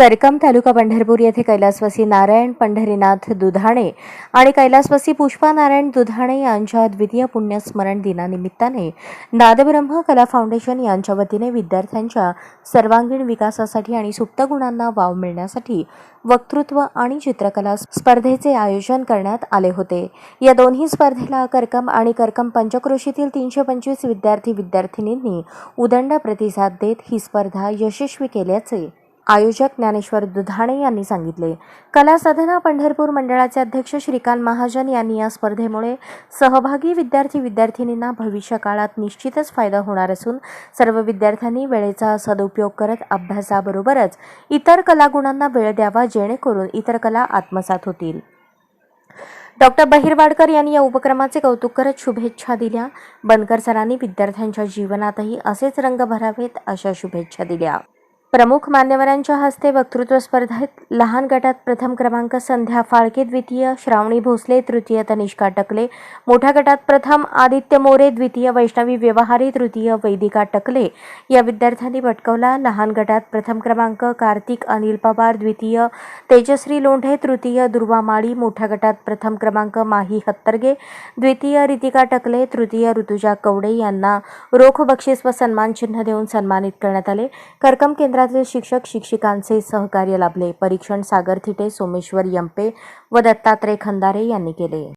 करकम तालुका पंढरपूर येथे कैलासवासी नारायण पंढरीनाथ दुधाणे आणि कैलासवासी पुष्पा नारायण दुधाणे यांच्या द्वितीय पुण्यस्मरण दिनानिमित्ताने नादब्रह्म कला फाउंडेशन यांच्या वतीने विद्यार्थ्यांच्या सर्वांगीण विकासासाठी आणि सुप्त गुणांना वाव मिळण्यासाठी वक्तृत्व आणि चित्रकला स्पर्धेचे आयोजन करण्यात आले होते. या दोन्ही स्पर्धेला करकम आणि करकम पंचक्रोशीतील तीनशे पंचवीस विद्यार्थी विद्यार्थिनींनी उदंड प्रतिसाद देत ही स्पर्धा यशस्वी केल्याचे आयोजक ज्ञानेश्वर दुधाणे यांनी सांगितले. कला साधना पंढरपूर मंडळाचे अध्यक्ष श्रीकांत महाजन यांनी या स्पर्धेमुळे सहभागी विद्यार्थी विद्यार्थिनींना भविष्य काळात निश्चितच फायदा होणार असून सर्व विद्यार्थ्यांनी वेळेचा सदुपयोग करत अभ्यासाबरोबरच इतर कलागुणांना वेळ द्यावा जेणेकरून इतर कला आत्मसात होतील. डॉक्टर बहिरवाडकर यांनी या उपक्रमाचे कौतुक करत शुभेच्छा दिल्या. बनकर सरांनी विद्यार्थ्यांच्या जीवनातही असेच रंग भरावेत अशा शुभेच्छा दिल्या. प्रमुख मान्यवरांच्या हस्ते वक्तृत्व स्पर्धेत लहान गटात प्रथम क्रमांक संध्या फाळके द्वितीय श्रावणी भोसले तृतीय तनिष्का टकले. मोठ्या गटात प्रथम आदित्य मोरे द्वितीय वैष्णवी व्यवहारी तृतीय वैदिका टकले. या विद्यार्थ्यांनी पटकवला लहान गटात प्रथम क्रमांक कार्तिक अनिल पवार द्वितीय तेजश्री लोंढे तृतीय दुर्वा माळी मोठ्या गटात प्रथम क्रमांक माही हत्तरगे द्वितीय रितिका टकले तृतीय ऋतुजा कवडे यांना रोख बक्षीस व सन्मान चिन्ह देऊन सन्मानित करण्यात आले. करकम केंद्रातील शिक्षक शिक्षिकांचे सहकार्य लाभले. परीक्षण सागर थिटे सोमेश्वर यंपे व दत्तात्रय खंदारे यांनी केले.